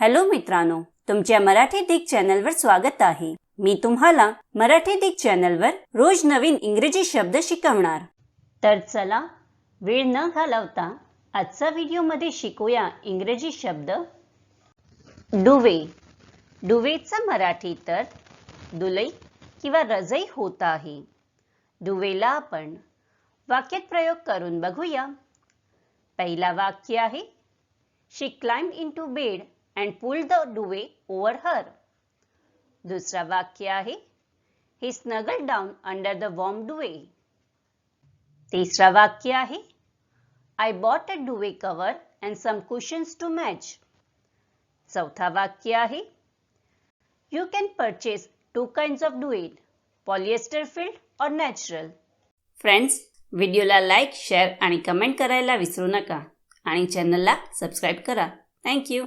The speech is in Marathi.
हॅलो मित्रांनो तुमच्या मराठी दिग चॅनलवर स्वागत आहे. मी तुम्हाला मराठी दिग चॅनलवर रोज नवीन इंग्रजी शब्द शिकवणार. तर चला वेळ न घालवता आजचा व्हिडिओमध्ये शिकूया इंग्रजी शब्द. डुवे. डुवेचा मराठी तर दुलई किंवा रजई होत आहे. दुवेला आपण वाक्यात प्रयोग करून बघूया. पहिला वाक्य आहे she climb into bed and pull the duvet over her दुसरा वाक्य आहे he snuggle down under the warm duvet तिसरा वाक्य आहे I bought a duvet cover and some cushions to match चौथा वाक्य आहे you can purchase two kind of duvet polyester filled or natural friends व्हिडिओला लाईक शेअर आणि कमेंट करायला विसरू नका. आणि चॅनलला सबस्क्राईब करा. थँक्यू